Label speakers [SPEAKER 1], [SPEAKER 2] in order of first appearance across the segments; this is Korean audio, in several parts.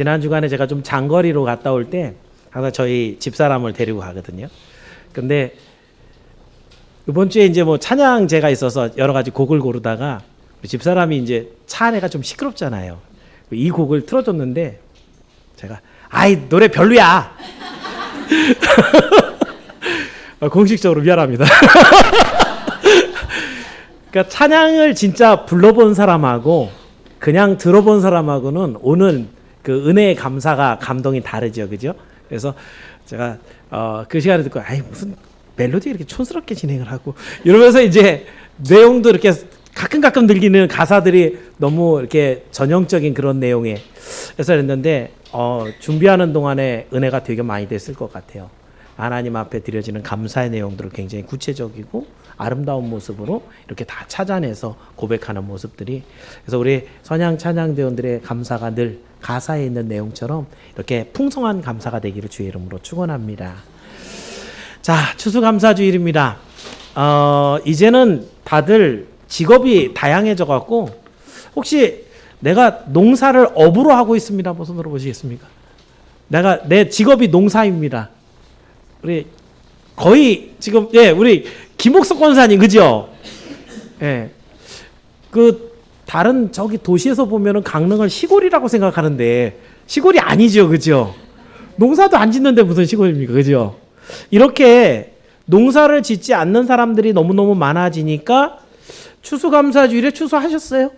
[SPEAKER 1] 지난 주간에 제가 좀 장거리로 갔다 올 때 항상 저희 집사람을 데리고 가거든요. 근데 이번 주에 이제 뭐 찬양 제가 있어서 여러 가지 곡을 고르다가 집사람이 이제 차 안에가 좀 시끄럽잖아요. 이 곡을 틀어줬는데 제가 아이 노래 별로야. 어, 공식적으로 미안합니다. 그러니까 찬양을 진짜 불러본 사람하고 그냥 들어본 사람하고는 오는 그 은혜의 감사가 감동이 다르죠, 그죠? 그래서 제가 어, 그 시간에 듣고 아이 무슨 멜로디 이렇게 촌스럽게 진행을 하고 이러면서 이제 내용도 이렇게 가끔 가끔 들리는 가사들이 너무 이렇게 전형적인 그런 내용에 해서 했는데 어, 준비하는 동안에 은혜가 되게 많이 됐을 것 같아요. 하나님 앞에 드려지는 감사의 내용들을 굉장히 구체적이고 아름다운 모습으로 이렇게 다 찾아내서 고백하는 모습들이 그래서 우리 선양 찬양대원들의 감사가 늘 가사에 있는 내용처럼 이렇게 풍성한 감사가 되기를 주의 이름으로 축원합니다. 자, 추수감사 주일입니다. 어, 이제는 다들 직업이 다양해져 갖고 혹시 내가 농사를 업으로 하고 있습니다. 한번 손으로 보시겠습니까? 내가 내 직업이 농사입니다. 우리 거의 지금 예 우리 김옥석 권사님 그죠? 예. 그 다른 저기 도시에서 보면은 강릉을 시골이라고 생각하는데 시골이 아니죠, 그죠? 농사도 안 짓는데 무슨 시골입니까, 그죠? 이렇게 농사를 짓지 않는 사람들이 너무 너무 많아지니까 추수감사주일에 추수하셨어요?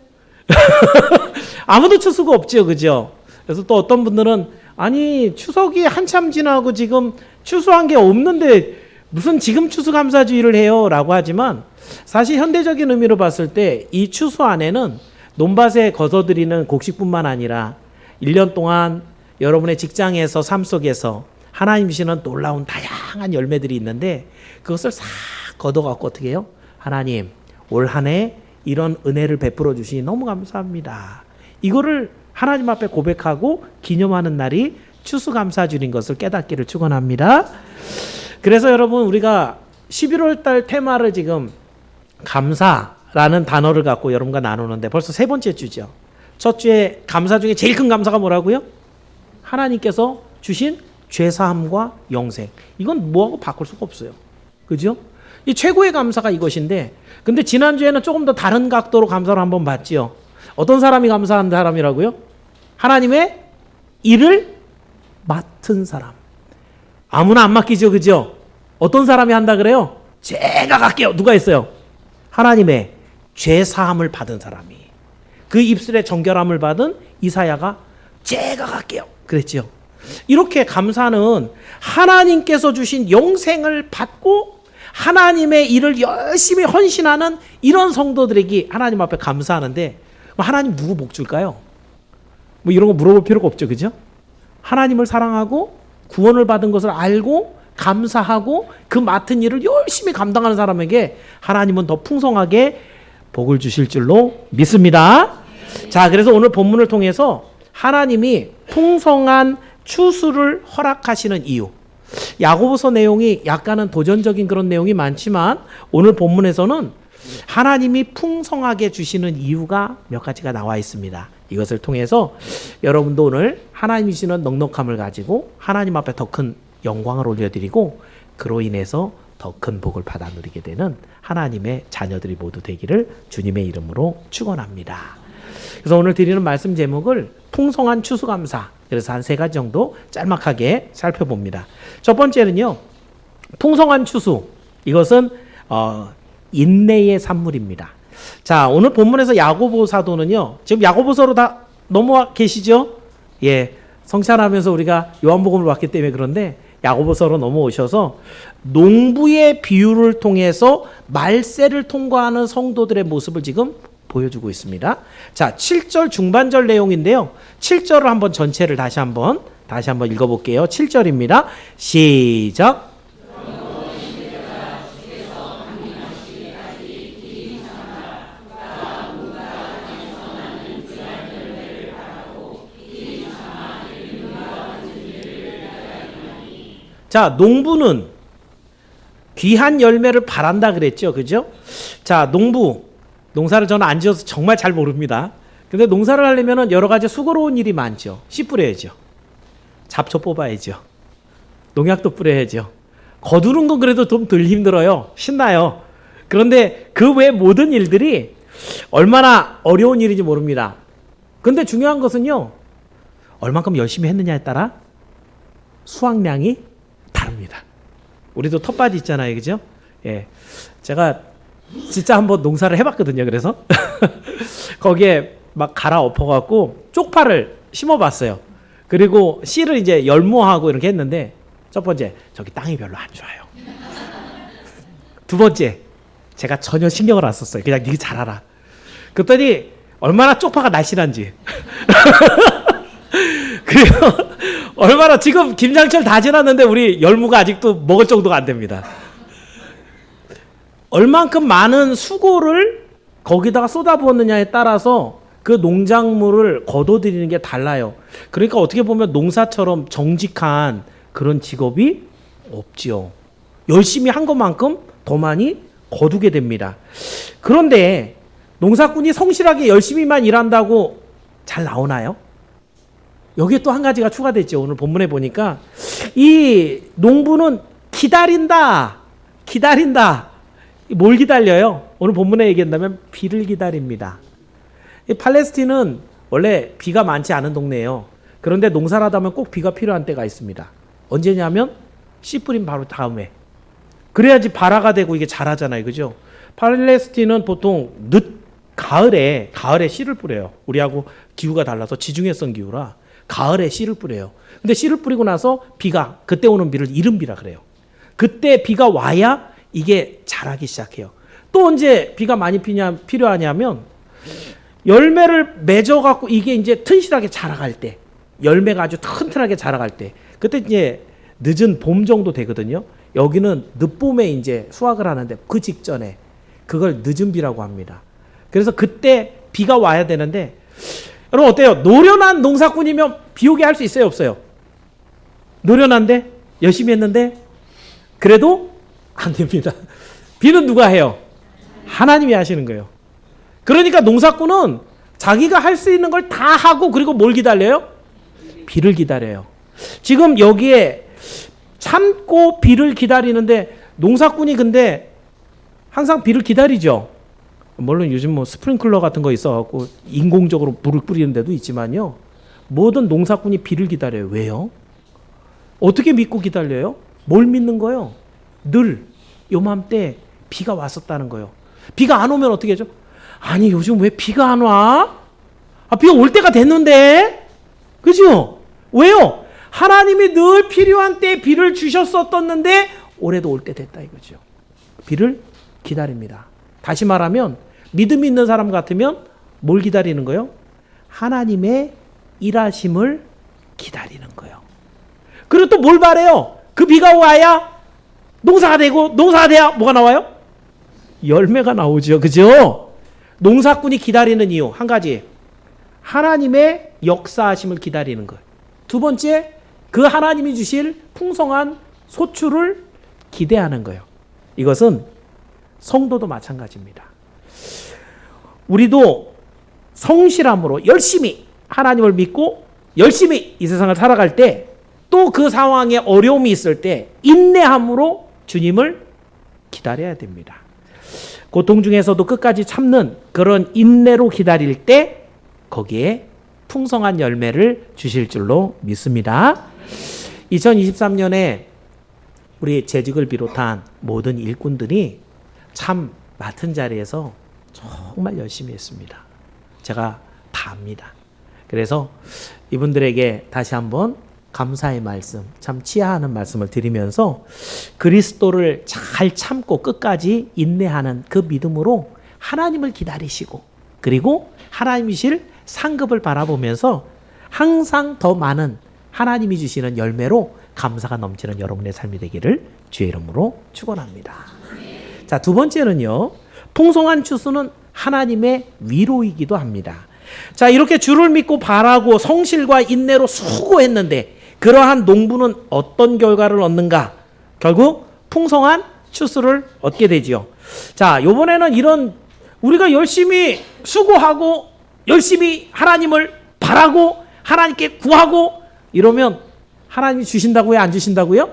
[SPEAKER 1] 아무도 추수가 없죠, 그죠? 그래서 또 어떤 분들은 아니 추석이 한참 지나고 지금 추수한 게 없는데 무슨 지금 추수감사주의를 해요 라고 하지만 사실 현대적인 의미로 봤을 때 이 추수 안에는 논밭에 거둬들이는 곡식뿐만 아니라 1년 동안 여러분의 직장에서 삶 속에서 하나님 주시는 놀라운 다양한 열매들이 있는데 그것을 싹 걷어갖고 어떻게 해요? 하나님 올 한 해 이런 은혜를 베풀어 주시니 너무 감사합니다. 이거를 하나님 앞에 고백하고 기념하는 날이 추수감사주일인 것을 깨닫기를 축원합니다. 그래서 여러분 우리가 11월 달 테마를 지금 감사라는 단어를 갖고 여러분과 나누는데 벌써 세 번째 주죠. 첫 주에 감사 중에 제일 큰 감사가 뭐라고요? 하나님께서 주신 죄사함과 영생. 이건 뭐하고 바꿀 수가 없어요. 그죠? 이 최고의 감사가 이것인데 근데 지난주에는 조금 더 다른 각도로 감사를 한번 봤지요. 어떤 사람이 감사한 사람이라고요? 하나님의 일을 맡은 사람. 아무나 안 맡기죠, 그죠? 어떤 사람이 한다 그래요? 제가 갈게요. 누가 했어요? 하나님의 죄 사함을 받은 사람이 그 입술에 정결함을 받은 이사야가 제가 갈게요. 그랬지요. 이렇게 감사는 하나님께서 주신 영생을 받고 하나님의 일을 열심히 헌신하는 이런 성도들에게 하나님 앞에 감사하는데 하나님 누구 복 줄까요? 뭐 이런 거 물어볼 필요가 없죠. 그죠? 하나님을 사랑하고 구원을 받은 것을 알고 감사하고 그 맡은 일을 열심히 감당하는 사람에게 하나님은 더 풍성하게 복을 주실 줄로 믿습니다. 자, 그래서 오늘 본문을 통해서 하나님이 풍성한 추수를 허락하시는 이유. 야고보서 내용이 약간은 도전적인 그런 내용이 많지만 오늘 본문에서는 하나님이 풍성하게 주시는 이유가 몇 가지가 나와 있습니다. 이것을 통해서 여러분도 오늘 하나님이 주시는 넉넉함을 가지고 하나님 앞에 더 큰 영광을 올려드리고 그로 인해서 더 큰 복을 받아 누리게 되는 하나님의 자녀들이 모두 되기를 주님의 이름으로 축원합니다. 그래서 오늘 드리는 말씀 제목을 풍성한 추수감사. 그래서 한 세 가지 정도 짤막하게 살펴봅니다. 첫 번째는요, 풍성한 추수. 이것은 어, 인내의 산물입니다. 자, 오늘 본문에서 야고보 사도는요. 지금 야고보서로 다 넘어와 계시죠? 예. 성찬하면서 우리가 요한복음을 봤기 때문에 그런데 야고보서로 넘어오셔서 농부의 비유를 통해서 말세를 통과하는 성도들의 모습을 지금 보여주고 있습니다. 자, 7절 중반절 내용인데요. 7절을 한번 전체를 다시 한번 다시 한번 읽어 볼게요. 7절입니다. 시작. 자, 농부는 귀한 열매를 바란다 그랬죠. 그죠? 자, 농부. 농사를 저는 안 지어서 정말 잘 모릅니다. 근데 농사를 하려면 여러 가지 수고로운 일이 많죠. 씨 뿌려야죠. 잡초 뽑아야죠. 농약도 뿌려야죠. 거두는 건 그래도 좀 덜 힘들어요. 신나요. 그런데 그 외 모든 일들이 얼마나 어려운 일인지 모릅니다. 근데 중요한 것은요. 얼만큼 열심히 했느냐에 따라 수확량이 다릅니다. 우리도 텃밭 있잖아요. 그죠? 예. 제가 진짜 한번 농사를 해봤거든요. 그래서 거기에 막 갈아 엎어 갖고 쪽파를 심어봤어요. 그리고 씨를 이제 열무하고 이렇게 했는데 첫 번째 저기 땅이 별로 안 좋아요. 두 번째 제가 전혀 신경을 안 썼어요. 그냥 네가 잘하라. 그랬더니 얼마나 쪽파가 날씬한지. 그리고 얼마나 지금 김장철 다 지났는데 우리 열무가 아직도 먹을 정도가 안 됩니다. 얼만큼 많은 수고를 거기다가 쏟아부었느냐에 따라서 그 농작물을 거둬들이는 게 달라요. 그러니까 어떻게 보면 농사처럼 정직한 그런 직업이 없지요. 열심히 한 것만큼 더 많이 거두게 됩니다. 그런데 농사꾼이 성실하게 열심히만 일한다고 잘 나오나요? 여기에 또 한 가지가 추가됐죠. 오늘 본문에 보니까 이 농부는 기다린다. 기다린다. 뭘 기다려요? 오늘 본문에 얘기한다면 비를 기다립니다. 이 팔레스틴은 원래 비가 많지 않은 동네예요. 그런데 농사를 하다 보면 꼭 비가 필요한 때가 있습니다. 언제냐면 씨 뿌린 바로 다음에. 그래야지 발화가 되고 이게 자라잖아요. 그죠? 팔레스틴은 보통 늦 가을에 가을에 씨를 뿌려요. 우리하고 기후가 달라서 지중해성 기후라 가을에 씨를 뿌려요. 근데 씨를 뿌리고 나서 비가 그때 오는 비를 이른비라 그래요. 그때 비가 와야 이게 자라기 시작해요. 또 언제 비가 많이 피냐 필요하냐면 열매를 맺어 갖고 이게 이제 튼실하게 자라갈 때 열매가 아주 튼튼하게 자라갈 때 그때 이제 늦은 봄 정도 되거든요. 여기는 늦봄에 이제 수확을 하는데 그 직전에 그걸 늦은 비라고 합니다. 그래서 그때 비가 와야 되는데 여러분 어때요? 노련한 농사꾼이면 비 오게 할 수 있어요, 없어요? 노련한데 열심히 했는데 그래도 안 됩니다. 비는 누가 해요? 하나님이 하시는 거예요. 그러니까 농사꾼은 자기가 할 수 있는 걸 다 하고 그리고 뭘 기다려요? 비를 기다려요. 지금 여기에 참고 비를 기다리는데 농사꾼이 근데 항상 비를 기다리죠. 물론 요즘 뭐 스프링클러 같은 거 있어갖고 인공적으로 물을 뿌리는 데도 있지만요. 모든 농사꾼이 비를 기다려요. 왜요? 어떻게 믿고 기다려요? 뭘 믿는 거요? 늘 요맘때 비가 왔었다는 거요. 비가 안 오면 어떻게 하죠? 아니 요즘 왜 비가 안 와? 아, 비가 올 때가 됐는데, 그죠? 왜요? 하나님이 늘 필요한 때 비를 주셨었었는데 올해도 올 때 됐다 이거죠. 비를 기다립니다. 다시 말하면 믿음 있는 사람 같으면 뭘 기다리는 거요? 하나님의 일하심을 기다리는 거요. 그리고 또 뭘 바래요? 그 비가 와야 농사가 되고 농사가 돼야 뭐가 나와요? 열매가 나오죠. 그죠? 농사꾼이 기다리는 이유 한 가지. 하나님의 역사하심을 기다리는 거예요. 두 번째, 그 하나님이 주실 풍성한 소출을 기대하는 거예요. 이것은 성도도 마찬가지입니다. 우리도 성실함으로 열심히 하나님을 믿고 열심히 이 세상을 살아갈 때 또 그 상황에 어려움이 있을 때 인내함으로 주님을 기다려야 됩니다. 고통 중에서도 끝까지 참는 그런 인내로 기다릴 때 거기에 풍성한 열매를 주실 줄로 믿습니다. 2023년에 우리 재직을 비롯한 모든 일꾼들이 참 맡은 자리에서 정말 열심히 했습니다. 제가 다 압니다. 그래서 이분들에게 다시 한번 감사의 말씀, 참 치하하는 말씀을 드리면서 그리스도를 잘 참고 끝까지 인내하는 그 믿음으로 하나님을 기다리시고 그리고 하나님이실 상급을 바라보면서 항상 더 많은 하나님이 주시는 열매로 감사가 넘치는 여러분의 삶이 되기를 주의 이름으로 축원합니다. 자, 두 번째는요. 풍성한 추수는 하나님의 위로이기도 합니다. 자, 이렇게 주를 믿고 바라고 성실과 인내로 수고했는데 그러한 농부는 어떤 결과를 얻는가? 결국 풍성한 추수를 얻게 되지요. 자, 요번에는 이런 우리가 열심히 수고하고 열심히 하나님을 바라고 하나님께 구하고 이러면 하나님이 주신다고요? 안 주신다고요?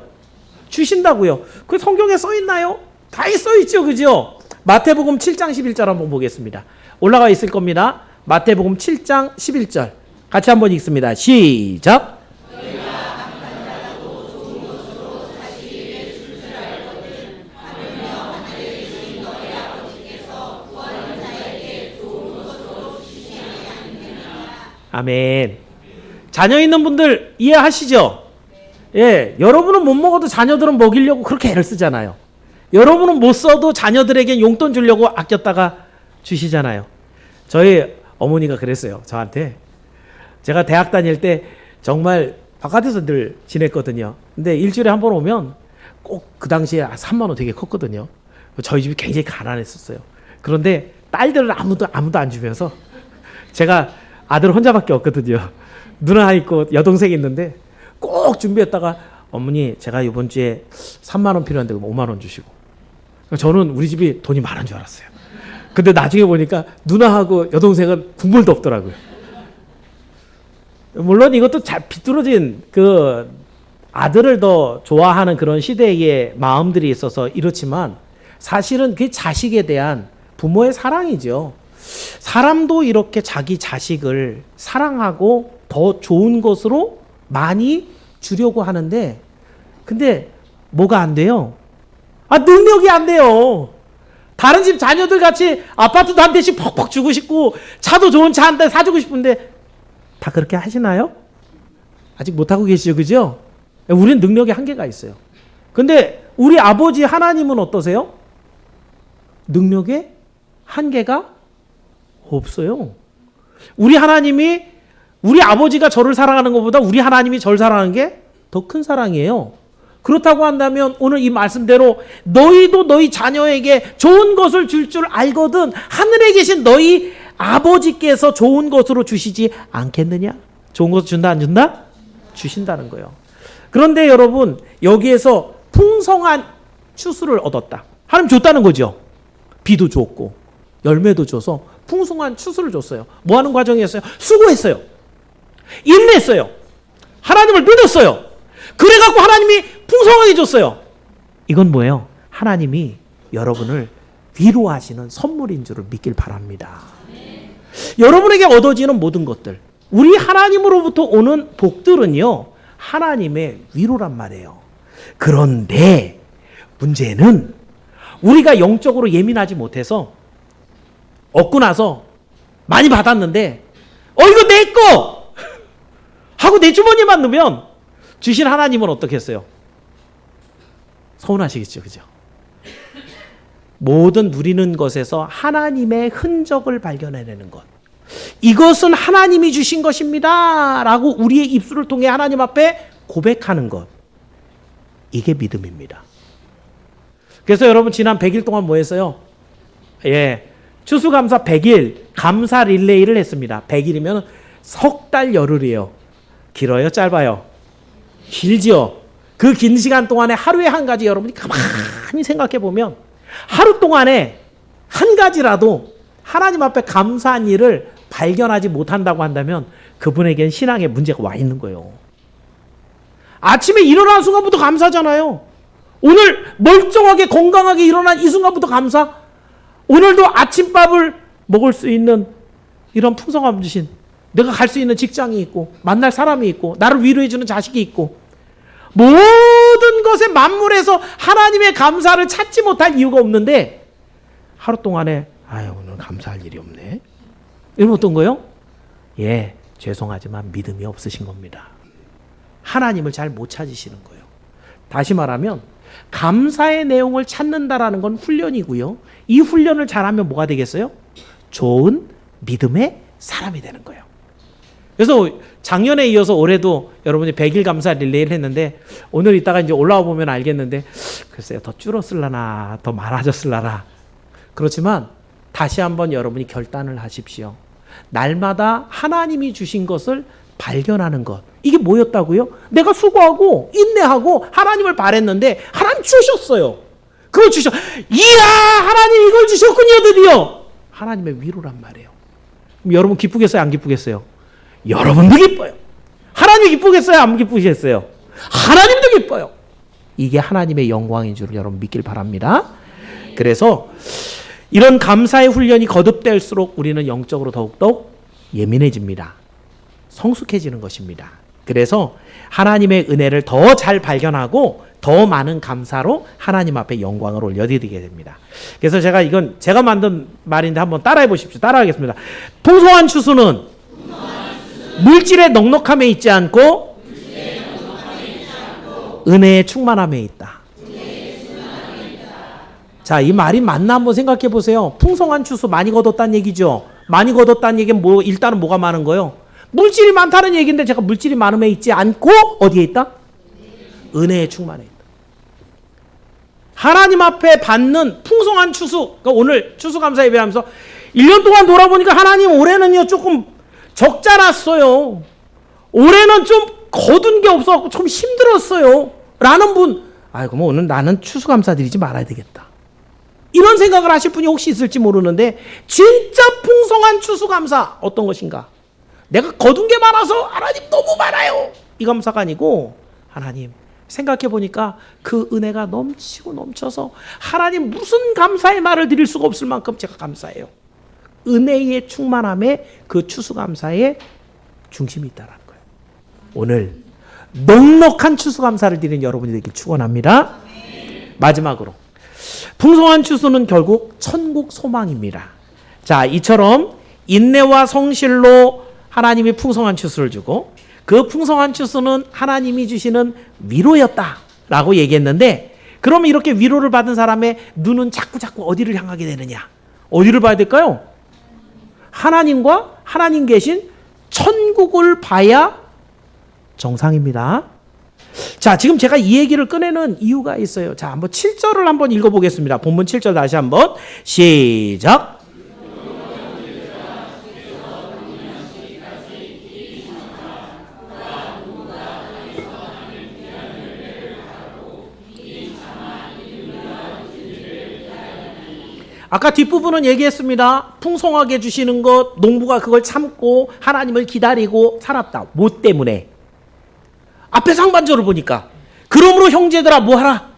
[SPEAKER 1] 주신다고요. 그 성경에 써 있나요? 다 써 있죠. 그죠? 마태복음 7장 11절 한번 보겠습니다. 올라가 있을 겁니다. 마태복음 7장 11절. 같이 한번 읽습니다. 시작. 아멘. 자녀 있는 분들 이해하시죠? 예, 여러분은 못 먹어도 자녀들은 먹이려고 그렇게 애를 쓰잖아요. 여러분은 못 써도 자녀들에게 용돈 주려고 아꼈다가 주시잖아요. 저희 어머니가 그랬어요. 저한테. 제가 대학 다닐 때 정말 바깥에서 늘 지냈거든요. 근데 일주일에 한 번 오면 꼭 그 당시에 3만 원 되게 컸거든요. 저희 집이 굉장히 가난했었어요. 그런데 딸들을 아무도 아무도 안 주면서 제가 아들 혼자밖에 없거든요. 누나 있고 여동생 있는데 꼭 준비했다가 어머니 제가 이번 주에 3만 원 필요한데 그럼 5만 원 주시고 저는 우리 집이 돈이 많은 줄 알았어요. 근데 나중에 보니까 누나하고 여동생은 국물도 없더라고요. 물론 이것도 잘 비뚤어진 그 아들을 더 좋아하는 그런 시대의 마음들이 있어서 이렇지만 사실은 그 자식에 대한 부모의 사랑이죠. 사람도 이렇게 자기 자식을 사랑하고 더 좋은 것으로 많이 주려고 하는데 근데 뭐가 안 돼요? 아 능력이 안 돼요. 다른 집 자녀들 같이 아파트도 한 대씩 퍽퍽 주고 싶고 차도 좋은 차 한 대 사주고 싶은데 다 그렇게 하시나요? 아직 못하고 계시죠, 그죠? 우리는 능력의 한계가 있어요. 근데 우리 아버지 하나님은 어떠세요? 능력의 한계가 없어요. 우리 하나님이 우리 아버지가 저를 사랑하는 것보다 우리 하나님이 저를 사랑하는 게 더 큰 사랑이에요. 그렇다고 한다면 오늘 이 말씀대로 너희도 너희 자녀에게 좋은 것을 줄줄 알거든 하늘에 계신 너희 아버지께서 좋은 것으로 주시지 않겠느냐? 좋은 것을 준다 안 준다? 주신다는 거예요. 그런데 여러분 여기에서 풍성한 추수를 얻었다. 하나님 줬다는 거죠. 비도 줬고 열매도 줘서 풍성한 추수를 줬어요. 뭐 하는 과정이었어요? 수고했어요. 인냈어요. 하나님을 믿었어요. 그래갖고 하나님이 풍성하게 줬어요. 이건 뭐예요? 하나님이 여러분을 위로하시는 선물인 줄을 믿길 바랍니다. 여러분에게 얻어지는 모든 것들, 우리 하나님으로부터 오는 복들은요, 하나님의 위로란 말이에요. 그런데 문제는 우리가 영적으로 예민하지 못해서 얻고 나서 많이 받았는데, 어, 이거 내 거! 하고 내 주머니만 넣으면 주신 하나님은 어떻게 했어요? 서운하시겠죠, 그죠? 모든 누리는 것에서 하나님의 흔적을 발견해내는 것. 이것은 하나님이 주신 것입니다. 라고 우리의 입술을 통해 하나님 앞에 고백하는 것. 이게 믿음입니다. 그래서 여러분 지난 100일 동안 뭐 했어요? 예. 추수감사 100일 감사 릴레이를 했습니다. 100일이면 석 달 열흘이에요. 길어요? 짧아요? 길지요. 그 긴 시간 동안에 하루에 한 가지 여러분이 가만히 생각해 보면 하루 동안에 한 가지라도 하나님 앞에 감사한 일을 발견하지 못한다고 한다면 그분에겐 신앙에 문제가 와 있는 거예요. 아침에 일어나는 순간부터 감사잖아요. 오늘 멀쩡하게 건강하게 일어난 이 순간부터 감사. 오늘도 아침밥을 먹을 수 있는 이런 풍성함 주신 내가 갈 수 있는 직장이 있고 만날 사람이 있고 나를 위로해주는 자식이 있고 모든 것에 만물에서 하나님의 감사를 찾지 못할 이유가 없는데 하루 동안에 아유 오늘 감사할 일이 없네. 이러면 어떤 거요? 예, 죄송하지만 믿음이 없으신 겁니다. 하나님을 잘 못 찾으시는 거예요. 다시 말하면 감사의 내용을 찾는다라는 건 훈련이고요. 이 훈련을 잘하면 뭐가 되겠어요? 좋은 믿음의 사람이 되는 거예요. 그래서 작년에 이어서 올해도 여러분이 100일 감사 릴레이를 했는데 오늘 이따가 이제 올라와 보면 알겠는데 글쎄요 더 줄었을라나 더 많아졌을라나 그렇지만 다시 한번 여러분이 결단을 하십시오. 날마다 하나님이 주신 것을 발견하는 것. 이게 뭐였다고요? 내가 수고하고 인내하고 하나님을 바랬는데 하나님 주셨어요. 그걸 주셔. 이야 하나님 이걸 주셨군요 드디어. 하나님의 위로란 말이에요. 여러분 기쁘겠어요? 안 기쁘겠어요? 여러분도 기뻐요. 하나님이 기쁘겠어요? 안 기쁘시겠어요? 하나님도 기뻐요. 이게 하나님의 영광인 줄 여러분 믿길 바랍니다. 그래서 이런 감사의 훈련이 거듭될수록 우리는 영적으로 더욱더욱 예민해집니다. 성숙해지는 것입니다. 그래서 하나님의 은혜를 더 잘 발견하고 더 많은 감사로 하나님 앞에 영광을 올려드리게 됩니다. 그래서 제가 이건 제가 만든 말인데 한번 따라해 보십시오. 따라하겠습니다. 풍성한 추수는 물질의 넉넉함에 있지 않고 은혜의 충만함에 있다. 자, 이 말이 맞나 한번 생각해 보세요. 풍성한 추수 많이 거뒀다는 얘기죠. 많이 거뒀다는 얘기는 뭐 일단은 뭐가 많은 거요? 물질이 많다는 얘기인데 제가 물질이 많음에 있지 않고 어디에 있다? 은혜에 충만해 있다. 하나님 앞에 받는 풍성한 추수. 그러니까 오늘 추수감사 예배하면서 1년 동안 돌아보니까 하나님 올해는요 조금 적자 났어요. 올해는 좀 거둔 게 없어갖고 좀 힘들었어요. 라는 분, 아이고 뭐 오늘 나는 추수감사 드리지 말아야 되겠다. 이런 생각을 하실 분이 혹시 있을지 모르는데 진짜 풍성한 추수감사 어떤 것인가? 내가 거둔 게 많아서 하나님 너무 많아요. 이 감사가 아니고 하나님 생각해 보니까 그 은혜가 넘치고 넘쳐서 하나님 무슨 감사의 말을 드릴 수가 없을 만큼 제가 감사해요. 은혜의 충만함에 그 추수감사의 중심이 있다라는 거예요. 오늘 넉넉한 추수감사를 드리는 여러분이 되길 축원합니다. 마지막으로 풍성한 추수는 결국 천국 소망입니다. 자, 이처럼 인내와 성실로 하나님이 풍성한 추수를 주고 그 풍성한 추수는 하나님이 주시는 위로였다라고 얘기했는데 그러면 이렇게 위로를 받은 사람의 눈은 자꾸 자꾸 어디를 향하게 되느냐? 어디를 봐야 될까요? 하나님과 하나님 계신 천국을 봐야 정상입니다. 자, 지금 제가 이 얘기를 꺼내는 이유가 있어요. 자, 한번 7절을 한번 읽어보겠습니다. 본문 7절 다시 한번 시작. 아까 뒷부분은 얘기했습니다. 풍성하게 주시는 것, 농부가 그걸 참고 하나님을 기다리고 살았다. 뭐 때문에? 앞에 상반절을 보니까 그러므로 형제들아 뭐하라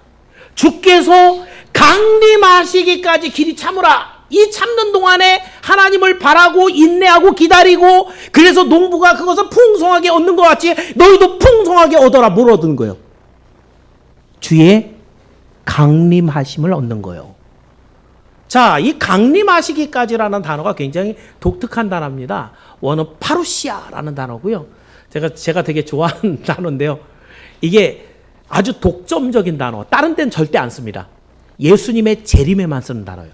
[SPEAKER 1] 주께서 강림하시기까지 길이 참으라 이 참는 동안에 하나님을 바라고 인내하고 기다리고 그래서 농부가 그것을 풍성하게 얻는 것 같이 너희도 풍성하게 얻어라 뭘 얻은 거예요 주의 강림하심을 얻는 거예요 자, 이 강림하시기까지라는 단어가 굉장히 독특한 단어입니다. 원어 파루시아라는 단어고요. 제가 제가 되게 좋아하는 단어인데요. 이게 아주 독점적인 단어. 다른 데는 절대 안 씁니다. 예수님의 재림에만 쓰는 단어예요.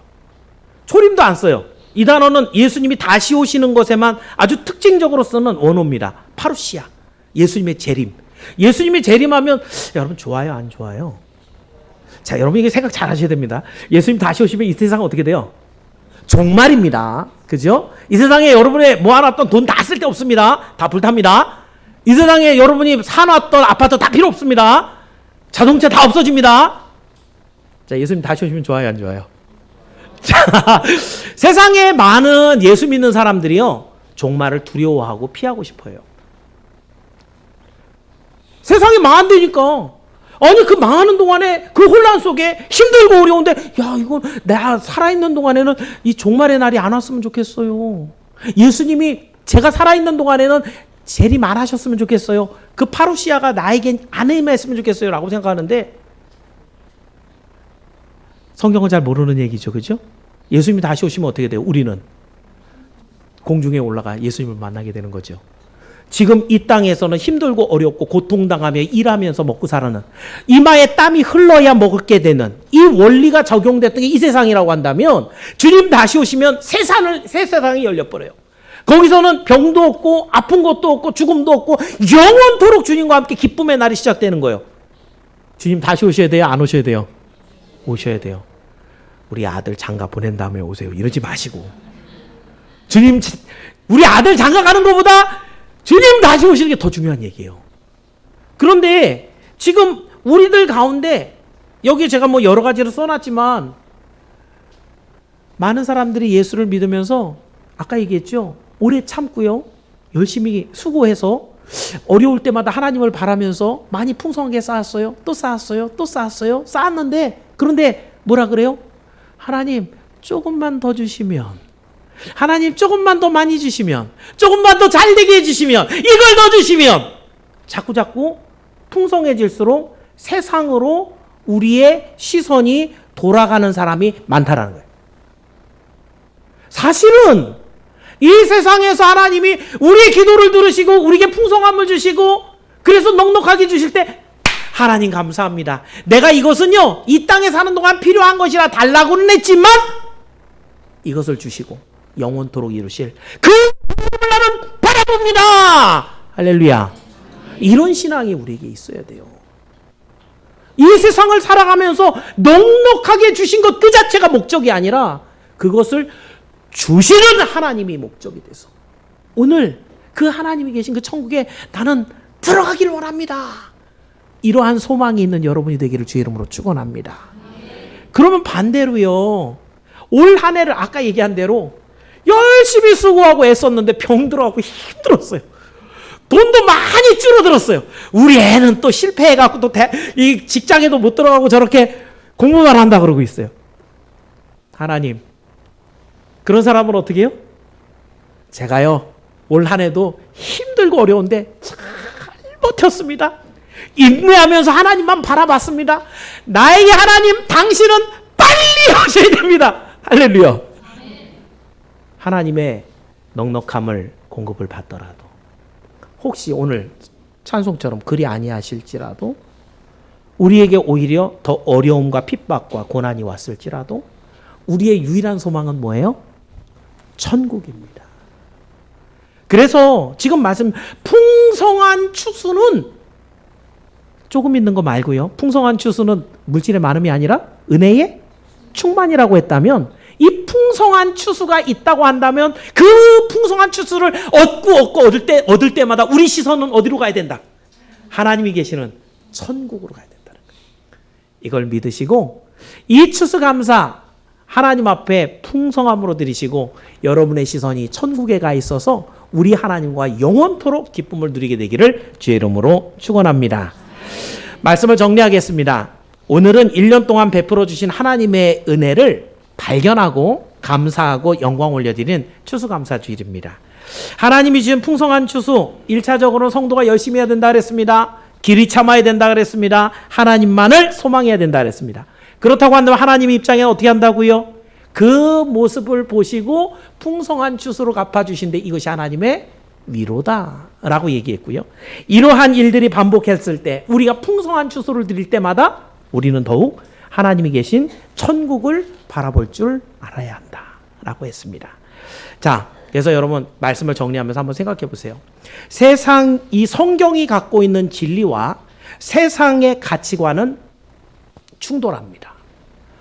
[SPEAKER 1] 초림도 안 써요. 이 단어는 예수님이 다시 오시는 것에만 아주 특징적으로 쓰는 원어입니다. 파루시아. 예수님의 재림. 예수님이 재림하면 여러분 좋아요, 안 좋아요? 자, 여러분 이게 생각 잘 하셔야 됩니다. 예수님 다시 오시면 이 세상은 어떻게 돼요? 종말입니다. 그죠? 이 세상에 여러분의 모아놨던 돈 다 쓸데 없습니다. 다 불탑니다. 이 세상에 여러분이 사놨던 아파트 다 필요 없습니다. 자동차 다 없어집니다. 자, 예수님 다시 오시면 좋아요, 안 좋아요? 자, 세상에 많은 예수 믿는 사람들이요, 종말을 두려워하고 피하고 싶어요. 세상이 망한다니까. 아니, 그 망하는 동안에 그 혼란 속에 힘들고 어려운데, 야, 이건 내가 살아있는 동안에는 이 종말의 날이 안 왔으면 좋겠어요. 예수님이 제가 살아있는 동안에는 재림 안 하셨으면 좋겠어요. 그 파루시아가 나에겐 안 임했으면 좋겠어요. 라고 생각하는데 성경을 잘 모르는 얘기죠. 그죠? 예수님이 다시 오시면 어떻게 돼요? 우리는 공중에 올라가 예수님을 만나게 되는 거죠. 지금 이 땅에서는 힘들고 어렵고 고통당하며 일하면서 먹고 살아는 이마에 땀이 흘러야 먹게 되는 이 원리가 적용됐던 게 이 세상이라고 한다면 주님 다시 오시면 새 산을 새 세상이 열려버려요. 거기서는 병도 없고 아픈 것도 없고 죽음도 없고 영원토록 주님과 함께 기쁨의 날이 시작되는 거예요. 주님 다시 오셔야 돼요? 안 오셔야 돼요? 오셔야 돼요. 우리 아들 장가 보낸 다음에 오세요. 이러지 마시고. 주님, 우리 아들 장가 가는 것보다 주님 다시 오시는 게 더 중요한 얘기예요. 그런데 지금 우리들 가운데 여기 제가 뭐 여러 가지를 써놨지만 많은 사람들이 예수를 믿으면서 아까 얘기했죠. 오래 참고요. 열심히 수고해서 어려울 때마다 하나님을 바라면서 많이 풍성하게 쌓았어요. 또 쌓았어요. 또 쌓았어요. 쌓았는데 그런데 뭐라 그래요? 하나님 조금만 더 주시면 하나님 조금만 더 많이 주시면 조금만 더 잘 되게 해 주시면 이걸 더 주시면 자꾸 자꾸 풍성해질수록 세상으로 우리의 시선이 돌아가는 사람이 많다라는 거예요. 사실은 이 세상에서 하나님이 우리의 기도를 들으시고 우리에게 풍성함을 주시고 그래서 넉넉하게 주실 때 하나님 감사합니다. 내가 이것은요 이 땅에 사는 동안 필요한 것이라 달라고는 했지만 이것을 주시고 영원토록 이루실 그 하나님을 나는 바라봅니다. 할렐루야. 이런 신앙이 우리에게 있어야 돼요. 이 세상을 살아가면서 넉넉하게 주신 것 그 자체가 목적이 아니라 그것을 주시는 하나님이 목적이 돼서 오늘 그 하나님이 계신 그 천국에 나는 들어가길 원합니다. 이러한 소망이 있는 여러분이 되기를 주의 이름으로 축원합니다. 그러면 반대로요. 올 한 해를 아까 얘기한 대로 열심히 수고하고 애썼는데 병들어하고 힘들었어요. 돈도 많이 줄어들었어요. 우리 애는 또 실패해갖고 또 이 직장에도 못 들어가고 저렇게 공부만 한다 그러고 있어요. 하나님, 그런 사람은 어떻게 해요? 제가요, 올 한 해도 힘들고 어려운데 잘 버텼습니다. 인내하면서 하나님만 바라봤습니다. 나에게 하나님, 당신은 빨리 하셔야 됩니다. 할렐루야. 하나님의 넉넉함을 공급을 받더라도 혹시 오늘 찬송처럼 그리 아니하실지라도 우리에게 오히려 더 어려움과 핍박과 고난이 왔을지라도 우리의 유일한 소망은 뭐예요? 천국입니다. 그래서 지금 말씀 풍성한 추수는 조금 있는 거 말고요. 풍성한 추수는 물질의 많음이 아니라 은혜의 충만이라고 했다면 이 풍성한 추수가 있다고 한다면 그 풍성한 추수를 얻고 얻고 얻을 때 얻을 때마다 우리 시선은 어디로 가야 된다? 하나님이 계시는 천국으로 가야 된다는 거예요. 이걸 믿으시고 이 추수 감사 하나님 앞에 풍성함으로 드리시고 여러분의 시선이 천국에 가 있어서 우리 하나님과 영원토록 기쁨을 누리게 되기를 주의 이름으로 축원합니다. 말씀을 정리하겠습니다. 오늘은 1년 동안 베풀어 주신 하나님의 은혜를 발견하고 감사하고 영광 올려드리는 추수감사 주일입니다. 하나님이 주신 풍성한 추수, 1차적으로 성도가 열심히 해야 된다 그랬습니다. 길이 참아야 된다 그랬습니다. 하나님만을 소망해야 된다 그랬습니다. 그렇다고 한다면 하나님 입장에 어떻게 한다고요? 그 모습을 보시고 풍성한 추수로 갚아주신데 이것이 하나님의 위로다 라고 얘기했고요. 이러한 일들이 반복했을 때 우리가 풍성한 추수를 드릴 때마다 우리는 더욱 하나님이 계신 천국을 바라볼 줄 알아야 한다 라고 했습니다. 자, 그래서 여러분 말씀을 정리하면서 한번 생각해 보세요. 세상 이 성경이 갖고 있는 진리와 세상의 가치관은 충돌합니다.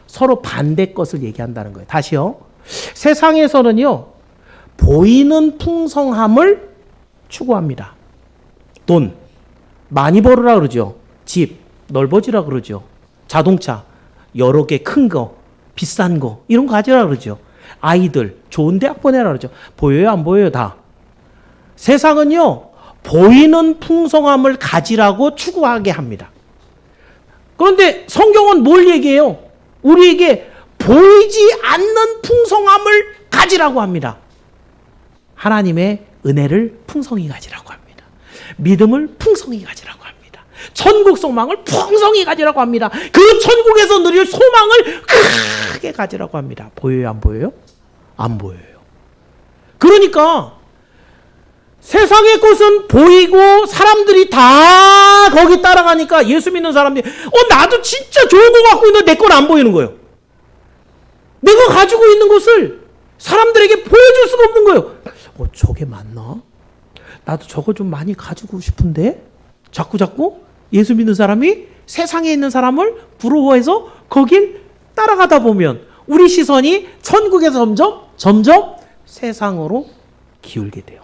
[SPEAKER 1] 서로 반대 것을 얘기한다는 거예요. 다시요. 세상에서는요. 보이는 풍성함을 추구합니다. 돈 많이 벌으라 그러죠. 집 넓어지라 그러죠. 자동차 여러 개 큰 거, 비싼 거 이런 거 가지라 그러죠. 아이들 좋은 대학 보내라 그러죠. 보여요 안 보여요 다. 세상은요 보이는 풍성함을 가지라고 추구하게 합니다. 그런데 성경은 뭘 얘기해요? 우리에게 보이지 않는 풍성함을 가지라고 합니다. 하나님의 은혜를 풍성히 가지라고 합니다. 믿음을 풍성히 가지라고. 천국 소망을 풍성히 가지라고 합니다. 그 천국에서 누릴 소망을 크게 가지라고 합니다. 보여요, 안 보여요? 안 보여요. 그러니까 세상의 것은 보이고 사람들이 다 거기 따라가니까 예수 믿는 사람들이 어 나도 진짜 좋은 거 갖고 있는데 내 건 안 보이는 거예요. 내가 가지고 있는 것을 사람들에게 보여줄 수가 없는 거예요. 어 저게 맞나? 나도 저거 좀 많이 가지고 싶은데 자꾸 자꾸 예수 믿는 사람이 세상에 있는 사람을 부러워해서 거길 따라가다 보면 우리 시선이 천국에서 점점 점점 세상으로 기울게 돼요.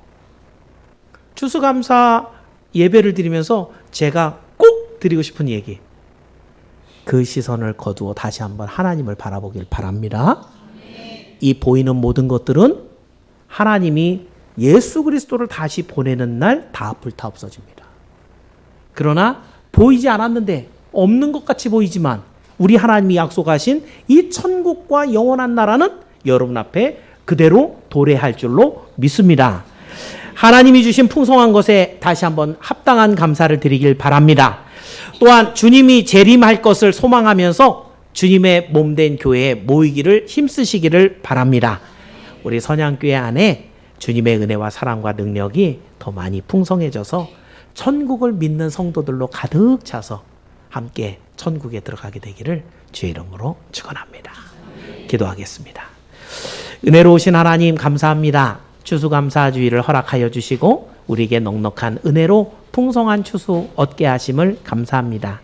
[SPEAKER 1] 추수감사 예배를 드리면서 제가 꼭 드리고 싶은 얘기. 그 시선을 거두어 다시 한번 하나님을 바라보길 바랍니다. 이 보이는 모든 것들은 하나님이 예수 그리스도를 다시 보내는 날 다 불타 없어집니다. 그러나 보이지 않았는데 없는 것 같이 보이지만 우리 하나님이 약속하신 이 천국과 영원한 나라는 여러분 앞에 그대로 도래할 줄로 믿습니다. 하나님이 주신 풍성한 것에 다시 한번 합당한 감사를 드리길 바랍니다. 또한 주님이 재림할 것을 소망하면서 주님의 몸된 교회에 모이기를 힘쓰시기를 바랍니다. 우리 선양교회 안에 주님의 은혜와 사랑과 능력이 더 많이 풍성해져서 천국을 믿는 성도들로 가득 차서 함께 천국에 들어가게 되기를 주의 이름으로 축원합니다. 기도하겠습니다. 은혜로우신 하나님 감사합니다. 추수감사주의를 허락하여 주시고 우리에게 넉넉한 은혜로 풍성한 추수 얻게 하심을 감사합니다.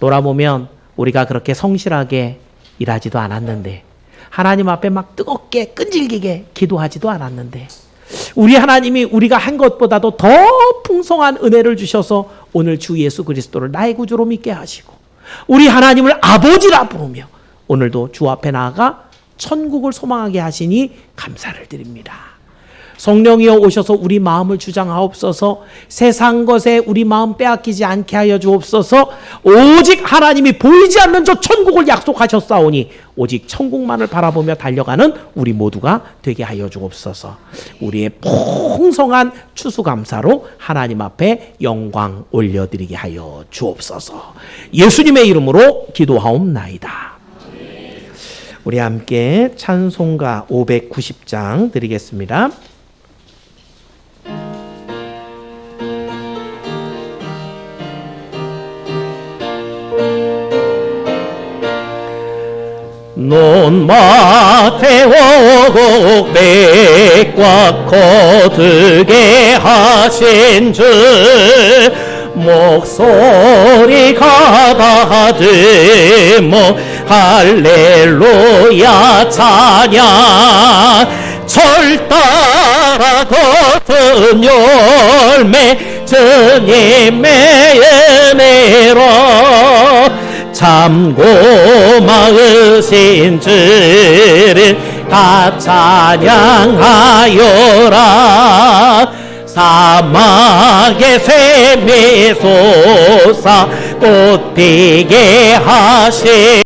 [SPEAKER 1] 돌아보면 우리가 그렇게 성실하게 일하지도 않았는데 하나님 앞에 막 뜨겁게 끈질기게 기도하지도 않았는데 우리 하나님이 우리가 한 것보다도 더 풍성한 은혜를 주셔서 오늘 주 예수 그리스도를 나의 구주로 믿게 하시고 우리 하나님을 아버지라 부르며 오늘도 주 앞에 나아가 천국을 소망하게 하시니 감사를 드립니다. 성령이여 오셔서 우리 마음을 주장하옵소서. 세상 것에 우리 마음 빼앗기지 않게 하여 주옵소서. 오직 하나님이 보이지 않는 저 천국을 약속하셨사오니 오직 천국만을 바라보며 달려가는 우리 모두가 되게 하여 주옵소서. 우리의 풍성한 추수감사로 하나님 앞에 영광 올려드리게 하여 주옵소서. 예수님의 이름으로 기도하옵나이다. 우리 함께 찬송가 590장 드리겠습니다. 마태 오곡 맥과 거두게 하신 주 목소리가 다듬어 할렐루야 찬양. 철 따라 걷은 열매 주님의 은혜로 참 고마우신 주를 다 찬양하여라. 사막의 샘이 솟아 꽃 피게 하시